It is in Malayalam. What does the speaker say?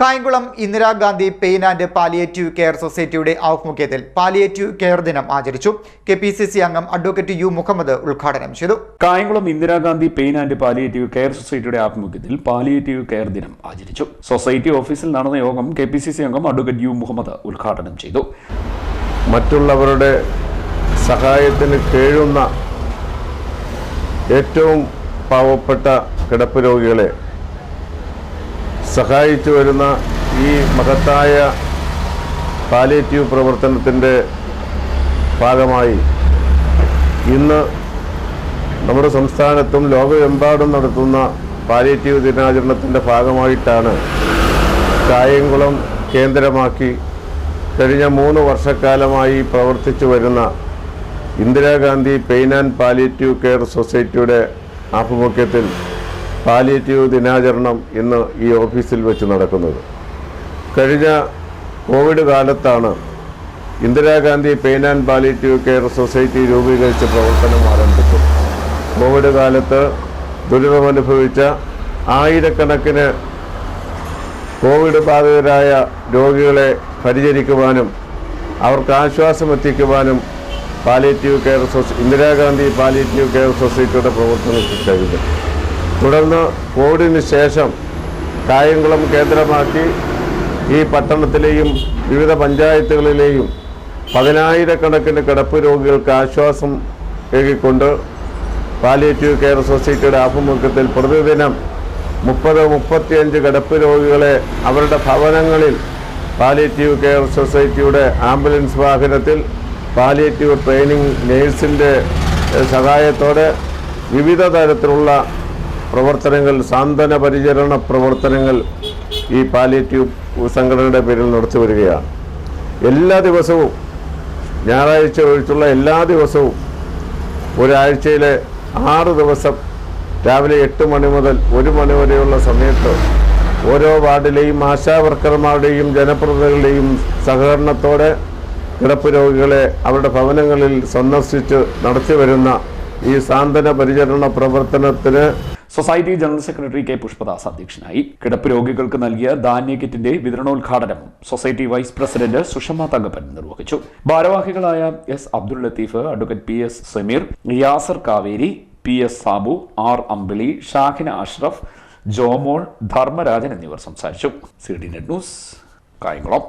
Kayamkulam Indira Gandhi pain and palliative care സൊസൈറ്റിയുടെ ആഭിമുഖ്യത്തിൽ പാലിയേറ്റീവ് കെയർ ദിനം ആചരിച്ചു. കെ പി സി സി അംഗം അഡ്വക്കേറ്റ് യു മുഹമ്മദ് ഉദ്ഘാടനം ചെയ്തു. Kayamkulam Indira Gandhi pain and palliative care സൊസൈറ്റിയുടെ ആഭിമുഖ്യത്തിൽ പാലിയേറ്റീവ് കെയർ ദിനം ആചരിച്ചു. സൊസൈറ്റി ഓഫീസിൽ നടന്ന യോഗം കെ പി സി സി അംഗം അഡ്വക്കേറ്റ് യു മുഹമ്മദ് ഉദ്ഘാടനം ചെയ്തു. മറ്റുള്ളവരുടെ സഹായത്തിന് കേഴുന്ന ഏറ്റവും പാവപ്പെട്ട കിടപ്പ് രോഗികളെ സഹായിച്ചു വരുന്ന ഈ മഹത്തായ പാലിയേറ്റീവ് പ്രവർത്തനത്തിന്റെ ഭാഗമായി ഇന്ന് നമ്മുടെ സംസ്ഥാനത്തും ലോകമെമ്പാടും നടത്തുന്ന പാലിയേറ്റീവ് ദിനാചരണത്തിന്റെ ഭാഗമായിട്ടാണ് കായംകുളം കേന്ദ്രമാക്കി കഴിഞ്ഞ മൂന്ന് വർഷക്കാലമായി പ്രവർത്തിച്ചു വരുന്ന Indira Gandhi pain and palliative care സൊസൈറ്റിയുടെ ആഭിമുഖ്യത്തിൽ പാലിയേറ്റീവ് ദിനാചരണം ഇന്ന് ഈ ഓഫീസിൽ വെച്ച് നടക്കുന്നത്. കഴിഞ്ഞ കോവിഡ് കാലത്താണ് Indira Gandhi pain and palliative care society രൂപീകരിച്ച് പ്രവർത്തനം ആരംഭിച്ചത്. കോവിഡ് കാലത്ത് ദുരിതമനുഭവിച്ച ആയിരക്കണക്കിന് കോവിഡ് ബാധിതരായ രോഗികളെ പരിചരിക്കുവാനും അവർക്ക് ആശ്വാസം എത്തിക്കുവാനും palliative care society Indira Gandhi palliative care സൊസൈറ്റിയുടെ പ്രവർത്തനത്തിൽ കഴിഞ്ഞു. തുടർന്ന് കോവിഡിന് ശേഷം കായംകുളം കേന്ദ്രമാക്കി ഈ പട്ടണത്തിലെയും വിവിധ പഞ്ചായത്തുകളിലെയും പതിനായിരക്കണക്കിന് കിടപ്പ് രോഗികൾക്ക് ആശ്വാസം ഏകിക്കൊണ്ട് പാലിയേറ്റീവ് കെയർ സൊസൈറ്റിയുടെ ആഭിമുഖ്യത്തിൽ പ്രതിദിനം മുപ്പത് മുപ്പത്തിയഞ്ച് കിടപ്പ് രോഗികളെ അവരുടെ ഭവനങ്ങളിൽ പാലിയേറ്റീവ് കെയർ സൊസൈറ്റിയുടെ ആംബുലൻസ് വാഹനത്തിൽ പാലിയേറ്റീവ് ട്രെയിനിങ് നേഴ്സിന്റെ സഹായത്തോടെ വിവിധ തരത്തിലുള്ള പ്രവർത്തനങ്ങൾ സാന്ത്വന പരിചരണ പ്രവർത്തനങ്ങൾ ഈ പാലിയേറ്റീവ് സംഘടനയുടെ പേരിൽ നടത്തി വരികയാണ്. എല്ലാ ദിവസവും ഞായറാഴ്ച ഒഴിച്ചുള്ള എല്ലാ ദിവസവും ഒരാഴ്ചയിലെ ആറ് ദിവസം രാവിലെ എട്ട് മണി മുതൽ ഒരു മണി വരെയുള്ള സമയത്ത് ഓരോ വാർഡിലെയും ആശാ വർക്കർമാരുടെയും ജനപ്രതിനിധികളുടെയും സഹകരണത്തോടെ കിടപ്പ് രോഗികളെ അവരുടെ ഭവനങ്ങളിൽ സന്ദർശിച്ച് നടത്തിവരുന്ന ഈ സാന്ത്വന പരിചരണ പ്രവർത്തനത്തിന് society general secretary K Pushpadas അധ്യക്ഷനായി. കിടപ്പ് രോഗികൾക്ക് നൽകിയ ധാന്യ കിറ്റിന്റെ വിതരണോദ്ഘാടനവും society vice president Sushama Thankappan നിർവഹിച്ചു. ഭാരവാഹികളായ S Abdul Latheef advocate P S Sameer Yasar Kaveri P S Sabu R Ambili Shahina Ashraf Jomol Dharmarajan എന്നിവർ സംസാരിച്ചു. C D net news Kayamkulam.